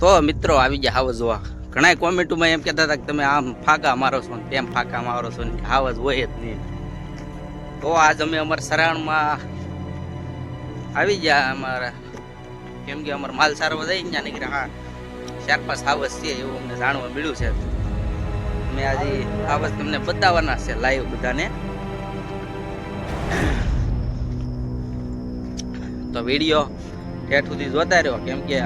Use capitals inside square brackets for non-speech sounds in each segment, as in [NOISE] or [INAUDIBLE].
તો મિત્રો આવી ગયા હાવજ જોવા ઘણા કોમેન્ટમાં એમ કહેતા હતા કે તમે આમ ફાકા મારો છો ને તેમ ફાકા મારો છો ને હાવજ હોય જ નહીં. તો આજ અમે અમારા સરાણમાં આવી ગયા અમારા, કેમ કે અમારા માલ સારવા જઈ ત્યાં નીકળે હા ચાર પાંચ હાવજ છે એવું અમને જાણવા મળ્યું છે. અમે આજે હાવજ તમને બતાવવાના છે લાઈવ બધાને. તો વીડિયો ઠેઠ સુધી જોતા રહ્યો, કેમ કે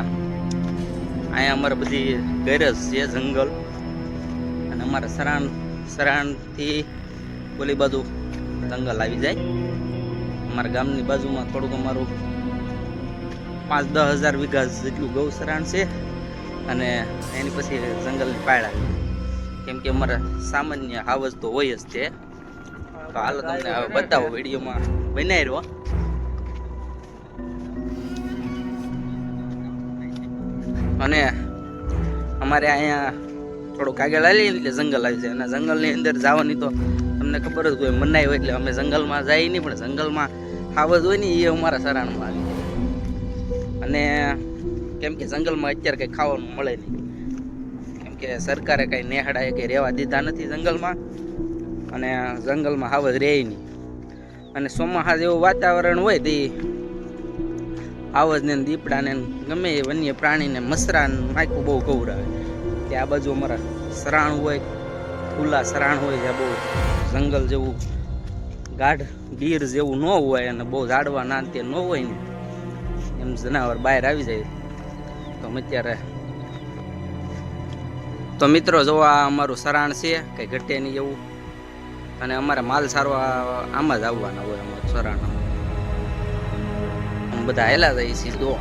અહીંયા અમારે બધી ગેરજ છે જંગલ. અને અમારે સરાણ, સરાણથી ઓલી બાજુ જંગલ આવી જાય. અમારા ગામની બાજુમાં થોડુંક અમારું પાંચ, દસ હજાર વીઘા જેટલું ગૌ સરાણ છે. અને એની પછી જંગલની પાયડા. કેમ કે અમારા સામાન્ય હાવજ તો હોય જ છે. તો હાલો તમને હવે બતાવો વિડીયોમાં બનાવી રહ્યો અને અમારે અહીંયા થોડુંક આગળ આવી એટલે જંગલ આવી જાય. અને જંગલની અંદર જવાની તો તમને ખબર જ હોય, મનાઈ હોય એટલે અમે જંગલમાં જઈએ નહીં, પણ જંગલમાં હાવજ હોય ને એ અમારા સરાણમાં આવી જાય. અને કેમ કે જંગલમાં અત્યારે કંઈ ખાવાનું મળે નહીં. કેમ કે સરકારે કંઈ નેહડાએ કંઈ રહેવા દીધા નથી જંગલમાં, અને જંગલમાં હાવજ રહે નહીં. અને ચોમાસા જેવું વાતાવરણ હોય તે આવજને દીપડાને ગમે એ વન્ય પ્રાણીને મસરાને માખું બહુ ગૌરાવે કે આ બાજુ અમારા સરાણ હોય, ખુલ્લા સરાણ હોય જ્યાં બહુ જંગલ જેવું, ગાઢ ગીર જેવું ન હોય અને બહુ ઝાડવા ના તે ન હોય ને, એમ જનાવર બહાર આવી જાય. તો અમે અત્યારે તો મિત્રો જો આ અમારું સરાણ છે, કંઈ ઘટે નહીં એવું. અને અમારે માલ સારવા આમાં જ આવવાના હોય અમારું સરાણ બધા હેલા જઈએ છે દો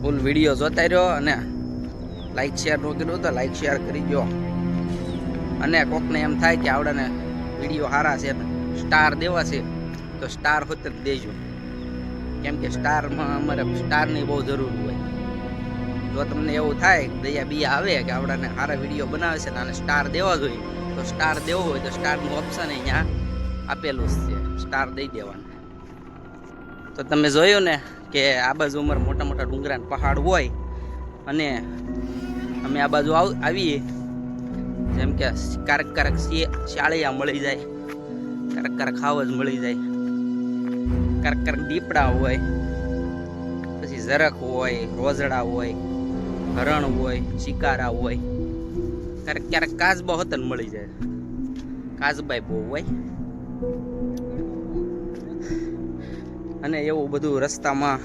ફૂલ વીડિયો જોતા રહ્યો અને લાઈક શેર ન કર્યો તો લાઈક શેર કરી દો અને કોકને એમ થાય કે આવડાને વીડિયો સારા છે સ્ટાર દેવા છે, તો સ્ટાર હોત દેજો. કેમ કે સ્ટારમાં અમારે સ્ટારની બહુ જરૂર હોય. જો તમને એવું થાય દયા બિયા આવે કે આવડાને સારા વીડિયો બનાવે છે ને આને સ્ટાર દેવા જોઈએ. તો સ્ટાર દેવો હોય તો સ્ટારનું ઓપ્શન અહીંયા આપેલું જ છે. સ્ટાર દઈ દેવાના. તો તમે જોયું ને કે આ બાજુ અમારે મોટા મોટા ડુંગરાના પહાડ હોય અને અમે આ બાજુ આવ- આવીએ. જેમ કે કારક કારક શાળિયા મળી જાય, કારક કારક ખાવજ મળી જાય, કારક કારક દીપડા હોય, પછી ઝરખ હોય રોઝડા હોય, હરણ હોય, શિકારા હોય ક્યારેક ક્યારેક કાચબા હોતન મળી જાય. કાચબાઈ બહુ હોય. અને એવું બધું રસ્તામાં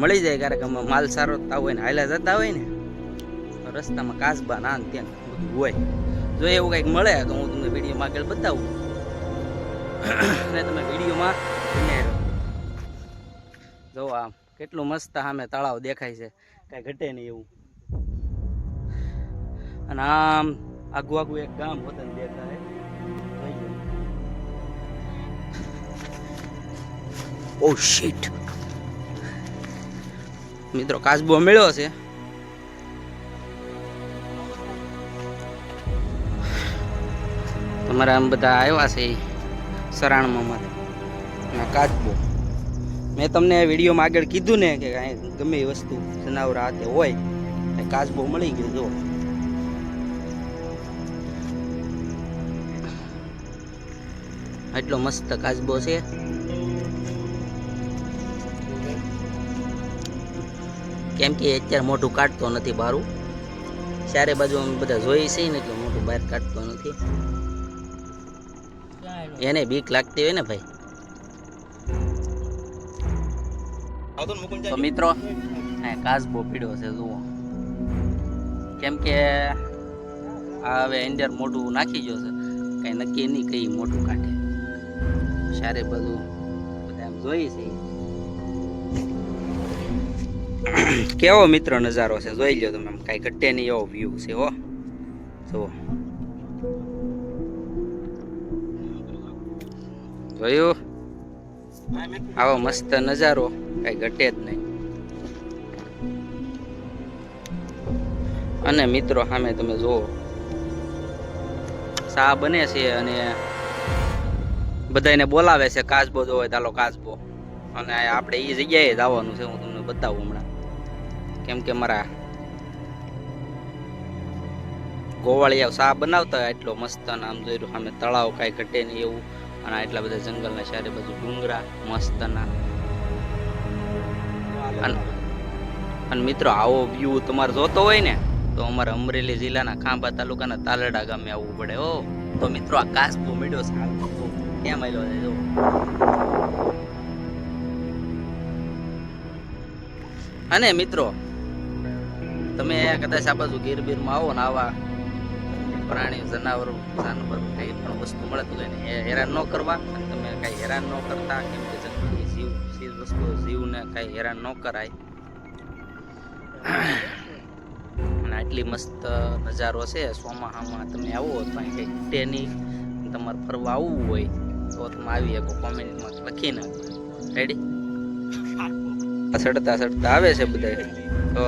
મળી જાય ક્યારેક અમે માલ સારો થતા હોય ને હાલ્યા જતા હોય ને રસ્તામાં કાસબા ના ત્યાં બધું હોય. જો એવું કંઈક મળે, તો હું તમને વિડીયોમાં આગળ બતાવું. અને તમે વિડીયોમાં બને જો આમ કેટલું મસ્ત સામે તળાવ દેખાય છે, કાંઈ ઘટે નહીં એવું. અને આમ આગું આગું એક ગામ હોતન દેખાય. ઓ શીટ મિત્રો, કાચબો મળ્યો છે. તમારા આમ બધા આવ્યા છે સરાણમાં મારે કાચબો. મેં તમને વિડીયોમાં આગળ કીધું ને કે કાંઈ ગમે એ વસ્તુ જનાવર હાથે હોય, એ કાચબો મળી ગયો જો એટલો મસ્ત કાચબો છે. કેમ કે અત્યારે મોઢું કાઢતો નથી બારું. ચારે બાજુ અમે બધા જોઈએ છીએ ને એટલે મોઢું બહાર કાઢતો નથી. એને બીક લાગતી હોય ને ભાઈ. તો મિત્રો કાસ કાચબો પીડ્યો છે જુઓ. કેમ કે આ હવે ઇન્ડિયર મોઢું નાખી ગયો છે. કઈ નક્કી નહીં કઈ મોઢું કાઢે. સારે બધું બધા જોઈ છે. [CLEARS THROAT] કેવો મિત્ર નજારો છે? જોઈ લો તમે કાંઈ ઘટે નહીં એવો વ્યૂ છે, હો. જુઓ. જોયું? આવો મસ્ત નજારો, કઈ ઘટે જ નહીં. અને મિત્રો સામે તમે જુઓ ચા બને છે અને બધાને બોલાવે છે કાચબો જો હોય તાલો કાચબો અને આપણે એ જગ્યાએ જ આવવાનું છે, હું તમને બતાવું હમણાં. કેમ કે મારા ગોવાળિયા સા બનાવતા એટલો મસ્ત અને આમ જોયું સામે તળાવ કાંઈ ઘટે નહીં એવું. અને એટલા બધા જંગલના ચારે બાજુ ડુંગરા મસ્તના અને મિત્રો, આવો વ્યૂ તમારે જોતો હોય ને, તો અમારે અમરેલી જિલ્લાના ખાંભા તાલુકાના તાલડા ગામે આવવું પડે, હો. તો મિત્રો, આ કાસબો મેળ્યો કેમ આવેલો છે જો અને મિત્રો તમે કદાચ આ બાજુ ગીર બીરમાં આવો ને આવા પ્રાણી જનાવરો જાનવર કઈ પણ વસ્તુ મળતું હોય ને એ હેરાન ન કરવા તમે કઈ હેરાન ન કરતા કેમ કે જીવ ચીજ વસ્તુ જીવને કઈ હેરાન ન કરાય. અને આટલી મસ્ત નજારો છે ચોમાસામાં તમે આવો તો અહીં કંઈક ટેની તમારે ફરવા આવવું હોય તો તમે આવી શકો કોમેન્ટમાં લખી નાખો રેડી સડતા સડતા આવે છે બધા તો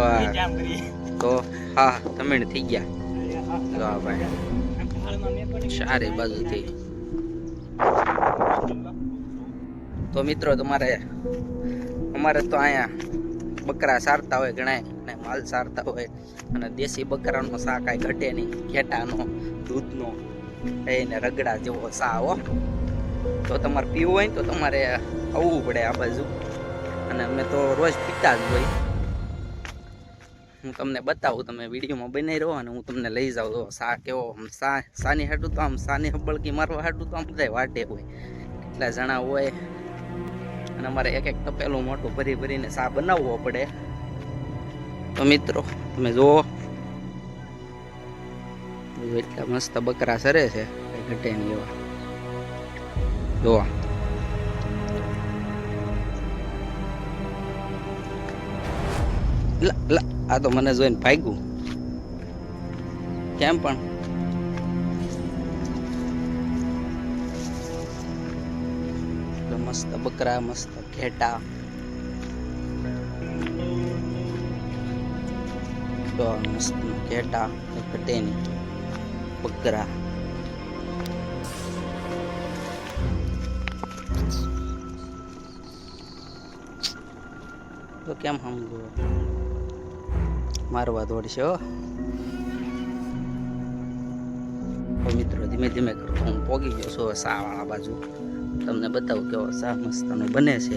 તો હા, તમે થઈ ગયા. તો આ ભાઈ. સારી બાજુથી. તો મિત્રો, તમારે, અમારે તો અહીંયા બકરા સારતા હોય ઘણા ને માલ સારતા હોય અને દેશી બકરાનો સા કાંઈ ઘટે નહીં. ઘેટાનો, દૂધનો, એને રગડા જેવો સા હો. તો તમારે પીવું હોય ને તો તમારે આવવું પડે આ બાજુ. અને અમે તો રોજ પીતા જ હોય. હું તમને બતાવું, તમે વિડીયોમાં બનાવી રહો અને હું તમને લઈ જાઉં. તો સા કેવો આમ સા સાની હાટું તો આમ સાની હબળકી મારવા હાટું તો આમ બધા વાટે હોય. કેટલા જણા હોય? અને અમારે એક એક તપેલું મોટું ભરી ભરીને સા બનાવવો પડે? તો મિત્રો, તમે જુઓ. એટલા મસ્ત બકરા સરે છે ઘટે નહીં એવા. જુઓ. લા લા. આ તો મને જોઈને ભાગ્યું. કેમ પણ? મસ્ત બકરા, મસ્ત ઘેટા. તો મસ્ત ઘેટા, ઘટે બકરા. તો કેમ સમજો મારવા દોડશે? મિત્રો, ધીમે ધીમે કરતો હું પોગી ગયો છું સા વાળા બાજુ. તમને બતાવું કેવો સા મસ્તનો બને છે.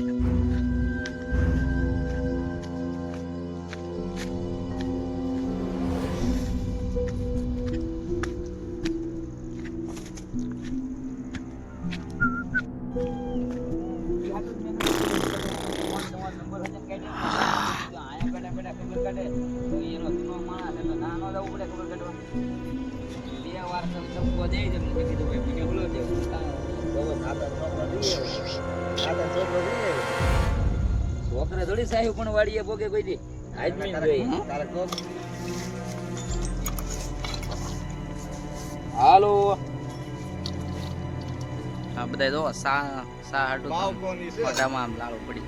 છોકરા થોડી સાહેબ પણ વાડીએ ભોગે કોઈ દી. આદમી જોઈ હાલો. આ બધા જો સા સા હાટુ મોઢામાં આમ લાળો પડી.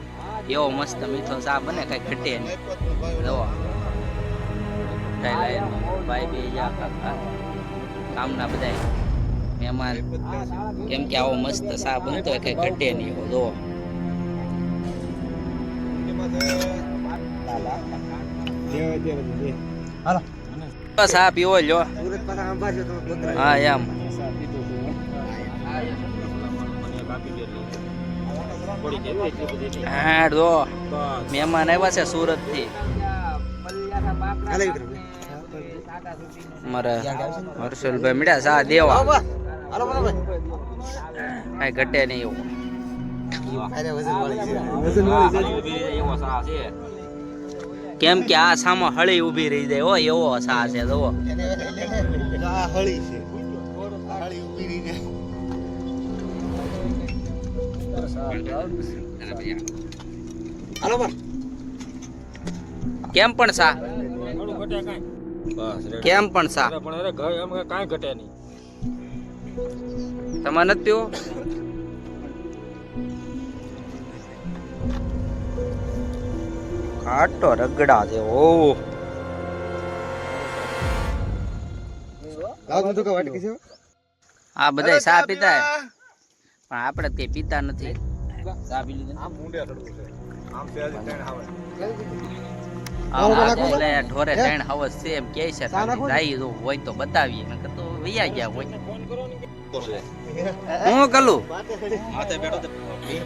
એવો મસ્ત મીઠો સા બને કઈ ઘટે નહીં. જો. ભાઈ બે જા કાકા કામના બધા મહેમાન. કેમ કે આવો મસ્ત સા બનતો હોય કઈ ઘટે નહીં એવો જો બસ આ પીવો લ્યો. હા, એમ. હા, જો. મહેમાન આવ્યા છે સુરતથી મારા હર્ષલભાઈ મળ્યા સા દેવા. કઈ ઘટે નહીં એવું. કેમ કે આ સામો હળી ઊભી રહી જાય હો એવો સા? છે જોવો કેમ પણ સા? કેમ પણ સા કાંઈ ઘટે નહીં. તમારે નથી પીવો? ખાટો રગડા જેવો આ બધા સા પીતા પણ આપણે તે પીતા નથી. ચા પી લીધી આમ આ ઢોરે ત્રણ હવસ છે એમ કે છે હોય તો બતાવીએ. નકર તો વૈયા ગયા હોય. હું કલું?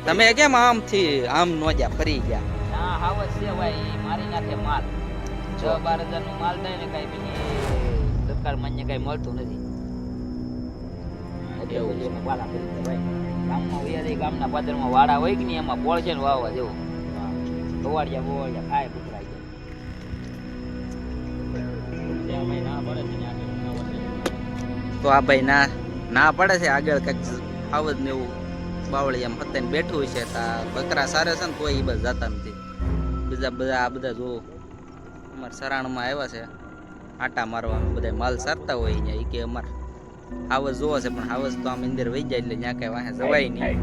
તમે કેમ આમથી આમ નો ગયા ફરી ગયા? ના હાવસ છે ભાઈ મારી નાખે માલ. છ બાર હજારનું માલ થાય ને કઈ બીજી સરકાર માન્ય કઈ મળતું નથી. એવું છે. પાલા કરી ભાઈ. ગામમાં વયા ગામના પાદરમાં વાડા હોય કે નહીં એમાં પોળ છે ને વાવવા જેવું. ગોવાળિયા બોવાળિયા ખાય જાય. તો આ ભાઈ ના ના પડે છે આગળ કંઈક આવજ ને એવું બાવળી એમ હતાઈને બેઠું છે તા બકરા સારે છે ને કોઈ એ બસ જતા નથી. બીજા બધા આ બધા જો અમારા સરાણમાં આવ્યા છે. આટા મારવા બધા માલ સારતા હોય અહીંયા. એ કે અમાર હાવસ જોવો છે, પણ હાવસ તો આમ અંદર વહી જાય એટલે ત્યાં કઈ વાહે જવાય નહીં.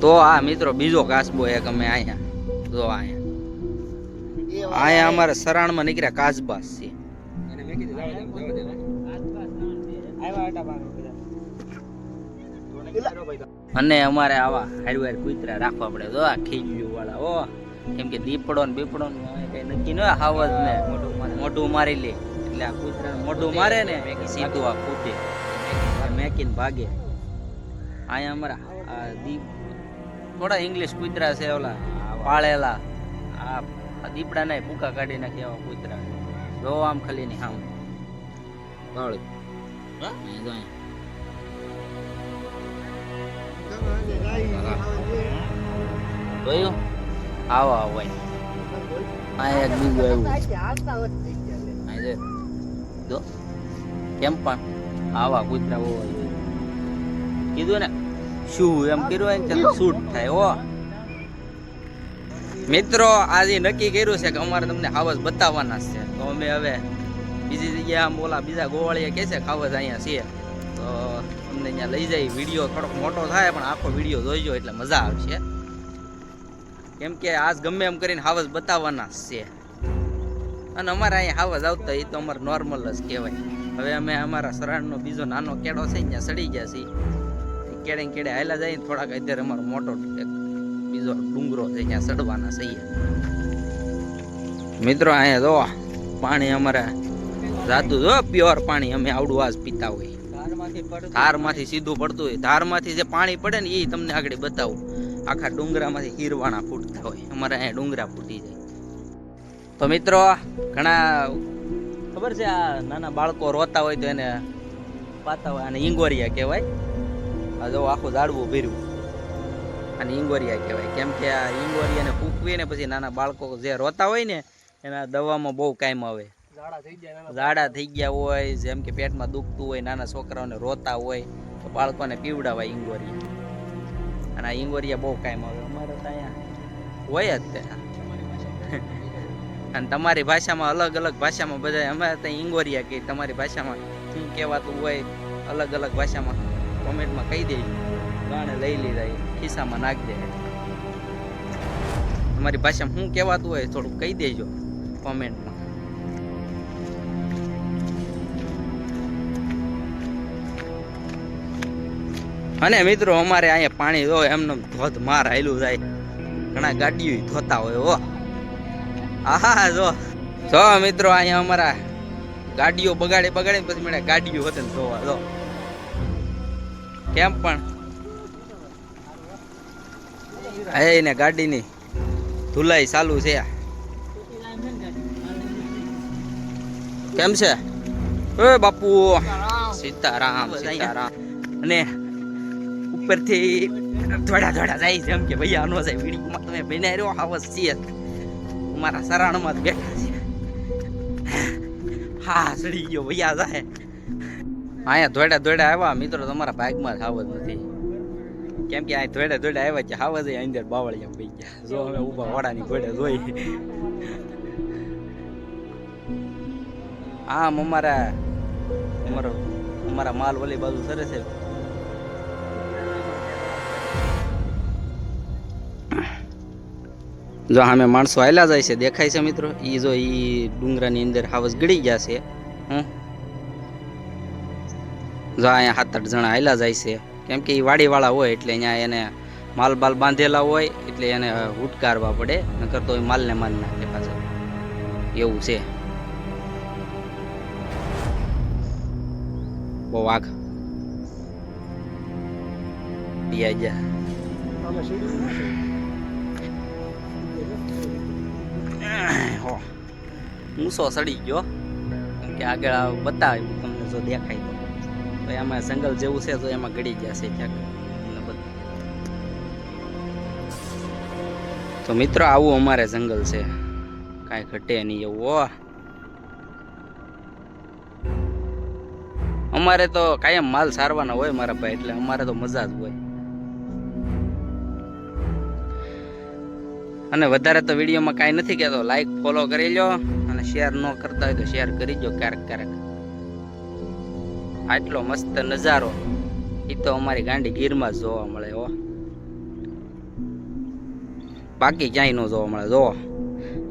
તો આ મિત્રો બીજો કાસબો એક અમે અહીંયા જો અહીંયા અહીંયા અમારે સરાણમાં નીકળ્યા કાસબાસ છે અને અમારે આવા હારવાર કૂતરા રાખવા પડે તો આ ખીજ્યું વાળા ઓ કેમ કે દીપડો ને બીપડો ને કઈ નક્કી ન હાવજ ને મોઢું મારી. લે. એટલે આ કૂતરા મોઢું મારે ને સીધું આ કૂટે મેકીને ભાગે. અહીંયા અમારા દીપ થોડા ઇંગ્લિશ કૂતરા છે ઓલા પાળેલા. આ દીપડા ને ભૂકા કાઢી નાખે એવા કૂતરા. જો આમ ખાલી ની આમ હા? અહીંયા જો અહીંયા. જોયું આવો આવો અહીં. આ એક બીજું આવ્યું અહીં જો. જો કેમ પણ આવા કૂતરા હોય કીધું ને શું એમ કર્યું હોય ને ત્યારે શૂટ થાય હો મિત્રો આજે નક્કી કર્યું છે કે અમારે તમને હાવસ બતાવવાના છે તો અમે હવે બીજી જગ્યાએ આમ ઓલા બીજા ગોવાળિયા કહે છે ખાવજ અહીંયા છે તો અમને અહીંયા લઈ જાય. વીડિયો થોડોક મોટો થાય, પણ આખો વીડિયો જોઈજો, એટલે મજા આવશે. કેમ કે આજ ગમે એમ કરીને હાવજ બતાવવાના છે. અને અમારે અહીંયા હાવજ આવતા એ તો અમારે નોર્મલ જ કહેવાય. હવે અમે અમારા સરાણનો બીજો નાનો કેડો છે ત્યાં સડી ગયા છીએ. કેડે કેડે હાલા જાય થોડાક અત્યારે અમારો મોટો બીજો ડુંગરો છે ત્યાં સડવાના છીએ મિત્રો, અહીંયા જો પાણી અમારે જાતું જો પ્યોર પાણી અમે આવડું આજ પીતા હોય. ધારમાંથી સીધું પડતું હોય. ધારમાંથી જે પાણી પડે ને એ તમને આગળ બતાવું. આખા ડુંગરામાંથી હીરવાણા ફૂટતા હોય. અમારે અહીંયા ડુંગરા ફૂટી જાય. તો મિત્રો ઘણા ખબર છે આ નાના બાળકો રોતા હોય તો એને પાતા હોય અને ઈંગોરિયા કહેવાય. આ જો આખું ઝાડવું ભર્યું. અને ઈંગોરિયા કહેવાય. કેમ કે આ ઈંગોરિયાને ફૂંકવી ને પછી નાના બાળકો જે રોતા હોય ને એના દવામાં બહુ કાયમ આવે. ઝાડા થઈ ગયા હોય જેમ કે પેટમાં દુખતું હોય નાના છોકરાઓને રોતા હોય તો બાળકોને પીવડાવાય ઈંગોરિયા. અને આ ઈંગોરિયા બહુ કાયમ આવે. અમારે તો અહીંયા હોય જ તે. અને તમારી ભાષામાં અલગ અલગ ભાષામાં બધા અમારે ત્યાં ઈંગોરિયા કે તમારી ભાષામાં શું કહેવાતું હોય અલગ અલગ ભાષામાં કોમેન્ટમાં કહી દેજો ગાણે લઈ લીધા ખિસ્સામાં નાખી દે. તમારી ભાષામાં શું કહેવાતું હોય થોડુંક કહી દેજો કોમેન્ટમાં. અને મિત્રો, અમારે અહીંયા પાણી જો એમને ધોધમાર હાયલું જાય. ઘણા ગાડીઓ ધોતા હોય, હો. આહા, જો. જો, મિત્રો, અહીંયા અમારા ગાડીઓ બગાડે બગાડે પછી મને ગાડીઓ હોત ને જોવા જો. કેમ પણ? હે ને ગાડીની ધુલાઈ ચાલુ છે. કેમ છે? એ બાપુ, સીતારામ સીતારામ. અને ઉપરથી થોડા થોડા જાય છે. એમ કે ભૈયા નો જાય વીડીમાં તમે બને રહ્યો હાવસ છીએ. મારા સરાણમાં જ બેઠા છે. હા ચડી ગયો ભૈયા જાય. અહીંયા ધોડા ધોડા આવ્યા. મિત્રો, તમારા ભાગમાં જ હાવજ નથી. કેમ કે અહીં ધોડા ધોડા આવ્યા છે. હાવજ અંદર બાવળિયા પડી ગયા. જો અમે ઊભા વાડાની ઘોડે જોઈ. આમ અમારા, અમારો, અમારા માલ ઓલી બાજુ સરે છે જો સામે માણસો આવેલા જાય છે, દેખાય છે મિત્રો? એ જો એ ડુંગરાની અંદર હાવસ ગળી ગયા છે, હં? જો અહીંયા સાત આઠ જણા આયલા જાય છે. કેમ કે એ વાડીવાળા હોય એટલે અહીંયા એને માલ બાલ બાંધેલા હોય, એટલે એને હુટકારવા પડે, નકર તો એ માલને માલ નાખે પાછળ એવું છે. બહુ વાઘ યા હો. મૂસો સડી ગયો. કે આગળ બતાવ્યું તમને જો દેખાય તો. તો એમાં જંગલ જેવું છે, તો એમાં ગળી છે ક્યાંક. તો મિત્રો, આવું અમારે જંગલ છે. કાંઈ ઘટે નહીં એવું ઓ અમારે તો કાયમ માલ સારવાના હોય મારા ભાઈ, એટલે અમારે તો મજા જ હોય. અને વધારે તો વિડીયોમાં કાંઈ નથી કહેતો. લાઈક ફોલો કરી લો અને શેર ન કરતા હોય તો શેર કરી દો ક્યારેક ક્યારેક. આટલો મસ્ત નજારો. એ તો અમારી ગાંડી ગીરમાં જોવા મળે હો. બાકી ક્યાંય ન જોવા મળે. જો,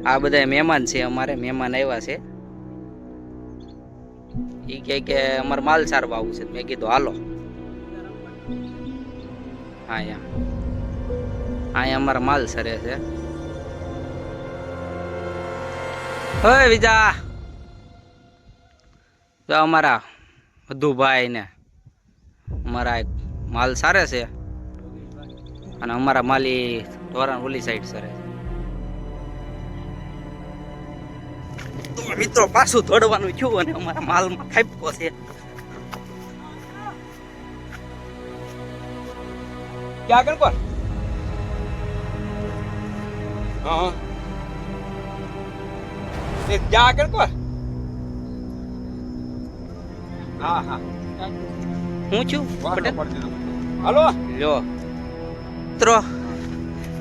આ બધા મહેમાન છે અમારે, મહેમાન આવ્યા છે. એ કહે કે અમારે માલ સારવા આવું છે. મેં કીધું, હાલો. હા, યા. અહીંયા અમારા માલ સરે છે. હવે બીજા. જો અમારા મધુભાઈ ને અમારા એક માલ સારે છે. અને અમારા માલી ધોરણ ઓલી સાઈડ સરે છે. મિત્રો પાછું તોડવાનું થયું અને અમારા માલમાં ખાઈપકો છે. ક્યાં આગળ કોણ? હા. એ જા આગળ કો. હા હા. હું છું? હલો. લ્યો મિત્રો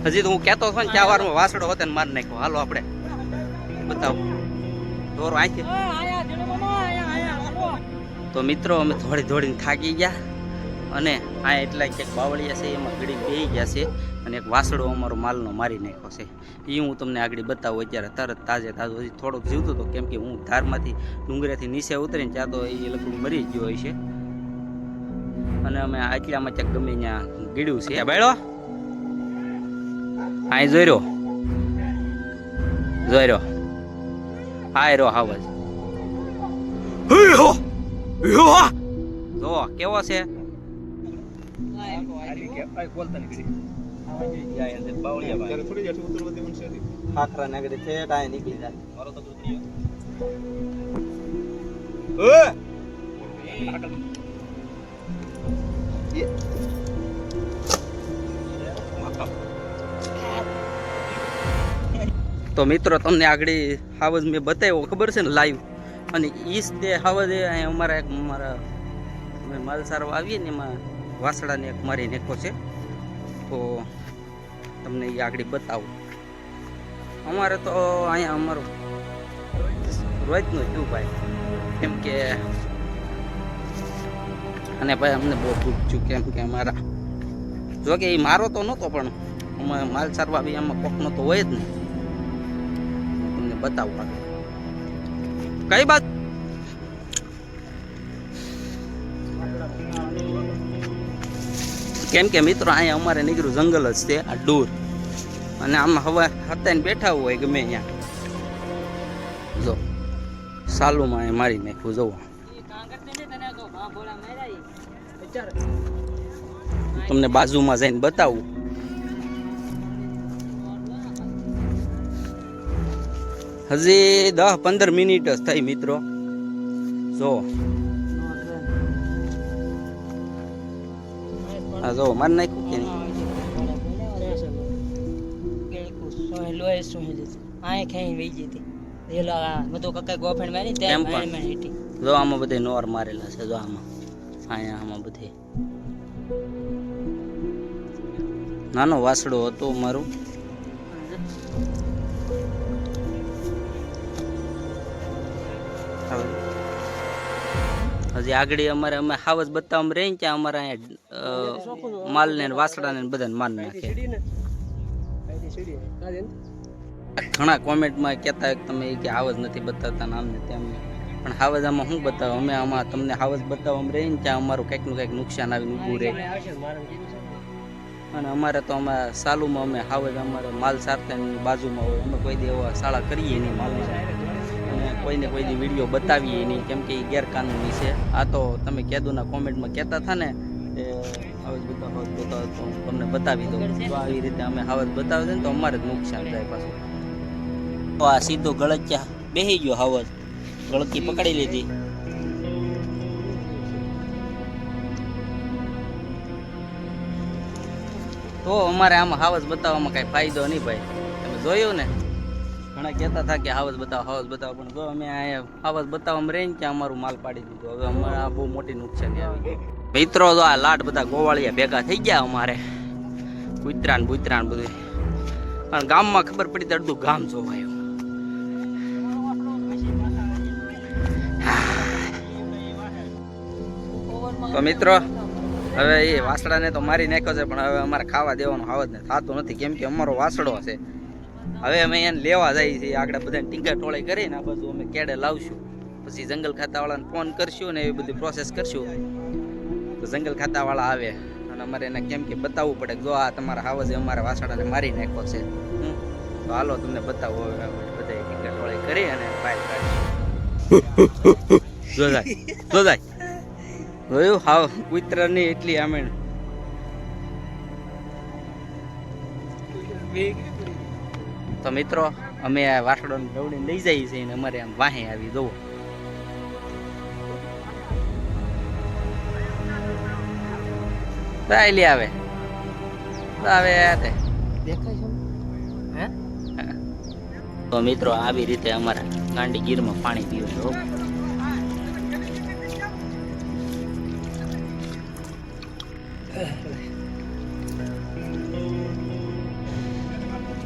હજી તો હું કહેતો હતો ને ચાર વાર વાસડો હતો ને માર નાખ્યો. હાલો આપણે. બતાવો. દોરો આંખી. તો મિત્રો અમે થોડી ધોડીને થાકી ગયા. અને આ એટલા કે બાવળિયા છે એમાં ઘડી બેહી ગયા છે. અને એક વાસડો અમારો માલનો મારી નાખ્યો છે. એ હું તમને આગળ બતાવું અત્યારે. તરત તાજે તાજો હજી થોડોક જીવતો હતો કેમ કે હું ધારમાંથી ડુંગરેથી નીચે ઉતરીને ત્યાં તો એ લગભગ મરી ગયો હોય છે. અને અમે આટલામાં ત્યાં ગમે ત્યાં ગીડ્યું છે. બેડો અહીં જોઈ રહ્યો જોઈ રહ્યો હાય રહ્યો હાવજ જો, કેવો છે? તો મિત્રો, તમને આગળ હાવજ મેં બતાવ્યો, ખબર છે ને લાઈવ અને ઈસ તે હાવજ એ અમારા એક મારા માલસારો આવીએ ને એમાં વાસડાને એક મારી નાખો છે. તો તમને એ આગળ બતાવું. અમારે તો અહીંયા અમારું રોજનું થયું ભાઈ. કેમ કે અને ભાઈ અમને બહુ દુઃખ થયું કેમ કે અમારા જો કે એ મારો તો નહોતો પણ અમે માલ સારવા બી એમાં કોકનો તો હોય જ ને. તમને બતાવું કઈ બાત કેમ કે મિત્રો, અહીંયા અમારે નીકળ્યું જંગલ જ છે, આ દૂર અને આમ હવા હતા બેઠા હોય ગમે ત્યાં. જો, સાલુમાં અહીંયા મારી નાખ્યું જવું તમને બાજુમાં જઈને બતાવું. હજી દસ પંદર મિનિટ જ થઈ, મિત્રો. જો હા જો, માર નાખ્યું કે નહીં? લોહી સુહેલી આય ખાઈ વઈ જતી આ બધો કકા ગોફેણ મારી ત્યાં જો આમાં બધે નોર મારેલા છે, જો આમાં. અહીંયા આમાં બધે. નાનો વાસડો હતો મારું. હજી આગળ અમારે અમે હાવજ બતાવવામાં રહીને ત્યાં અમારે અહીંયા માલને ને વાસડાને ને બધાને માન નાખે. ઘણા કોમેન્ટમાં કહેતા કે તમે એ કે હાવસ નથી બતાવતા ને આમ ને તેમ. પણ હાવસ આમાં શું બતાવો? અમે આમાં તમને હાવસ બતાવવામાં રહીને ત્યાં અમારું કંઈકનું કંઈક નુકસાન આવીને ઊભું રહે. અને અમારે તો અમે સાલુમાં અમે હાવજ અમારે માલ સારતા બાજુમાં હોય. અમે કોઈ દી એવા શાળા કરીએ નહીં માલમાં કોઈને કોઈની વીડિયો બતાવીએ નહીં. કેમ કે એ ગેરકાનૂની છે. આ તો તમે કેદુના કોમેન્ટમાં કહેતા હતા ને, એ તમને બતાવી દઉં. તો આવી રીતે અમે હાવજ બતાવી દઈએ તો અમારે જ નુકસાન થાય પાછું. તો આ સીધો ગળચ્યા બેસી ગયો હાવજ. ગળકી પકડી લીધી. તો અમારે આમાં હાવજ બતાવવામાં કાંઈ ફાયદો નહીં ભાઈ. તમે જોયું ને? ઘણા કહેતા હતા કે હાવજ બતાવો હાવજ બતાવો, પણ જો અમે અહીંયા બતાવવા બતાવવામાં રહીને ત્યાં અમારું માલ પાડી દીધું. હવે અમારે આ બહુ મોટી નુકસાની આવી મિત્રો તો આ લાટ બધા ગોવાળિયા ભેગા થઈ ગયા અમારે. કૂતરા બુતરાન બધું. પણ ગામમાં ખબર પડી તો અડધું ગામ જોવાયું. તો મિત્રો, હવે એ વાસડાને તો મારી નાખ્યો છે, પણ હવે અમારે ખાવા દેવાનું હાવજ ને થતું નથી. કેમ કે અમારો વાસડો છે. હવે અમે એને લેવા જઈએ છીએ આગળ બધાને ટીંકા ટોળે કરીને આ બધું અમે કેડે લાવશું. પછી જંગલ ખાતાવાળાને ફોન કરશું ને એવી બધી પ્રોસેસ કરશું. તો જંગલ ખાતાવાળા આવે અને અમારે એને કેમ કે બતાવવું પડે જો આ તમારા હાવજે અમારા વાસણાને મારી નાખો છે. તો હાલો તમને બતાવો હવે બધા ટીંગા ટોળે કરી અને બહાર કાઢીશું. જો જાય જો જાય. જોયું? હાવ કુતરાની એટલી આમે તો મિત્રો અમે આ વાસડોને દવડીને લઈ જઈએ છીએ અને અમારે આમ વાહે આવી જવો ચાલી આવે. આવે તે. તો મિત્રો આવી રીતે અમારા ગાંડી ગીરમાં પાણી પીવું છે.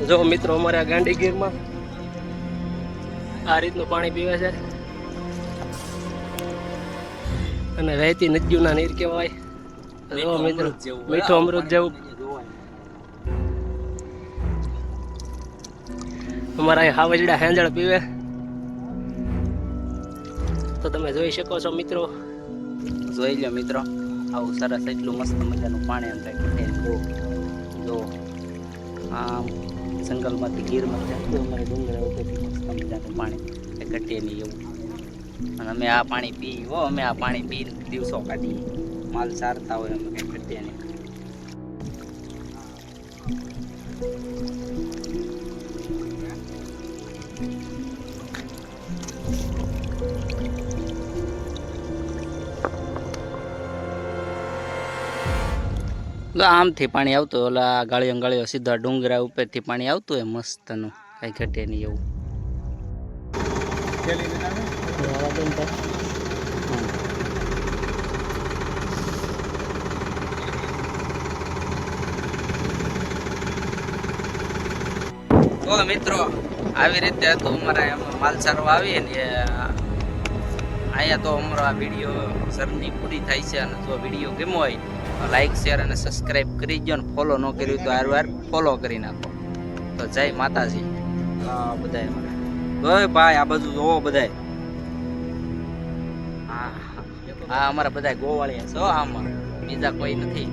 જો મિત્રો અમારે આ ગાંડી ગીરમાં આ રીતનું પાણી પીવે છે. અને વહેતી નદીઓના નીર કહેવાય. જો મિત્રો મીઠું અમૃત જેવું. અમારા અહીં હાવજડા હેંજળ પીવે. તો તમે જોઈ શકો છો મિત્રો. જોઈ લો મિત્રો આવું સરસ એટલું મસ્ત મજાનું પાણી બહુ. જો આમ જંગલમાંથી ગીરમાં ત્યાંથી અમારે ડુંગર ઉપરથી મસ્ત મજાનું પાણી એ ઘટીએ નહીં એવું. અને અમે આ પાણી પી હો, અમે આ પાણી પી દિવસો કાઢીએ. માલ સારતા હોય, અમે કંઈ તો આમથી પાણી આવતું ઓલા ગાળીઓ ગાળીઓ સીધા ડુંગરા ઉપરથી પાણી આવતું હોય મસ્તનું. કાંઈ ઘટે નહીં એવું. મિત્રો, આવી રીતે હતું અમારા એમાં માલ સારવા આવીએ ને અહીંયા તો અમારો આ વીડિયો સરની પૂરી થાય છે અને જો વીડિયો ગમ્યો હોય તો લાઈક શેર અને સબસ્ક્રાઈબ કરી દો ને ફોલો ન કર્યું તો વાર ફોલો કરી નાખો. તો જય માતાજી. હા બધા ઓય ભાઈ આ બાજુ જોવો બધાય. હા હા અમારા બધા ગોવાળિયા છો આમાં. બીજા કોઈ નથી.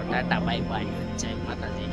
Tata bye bye. જય માતાજી.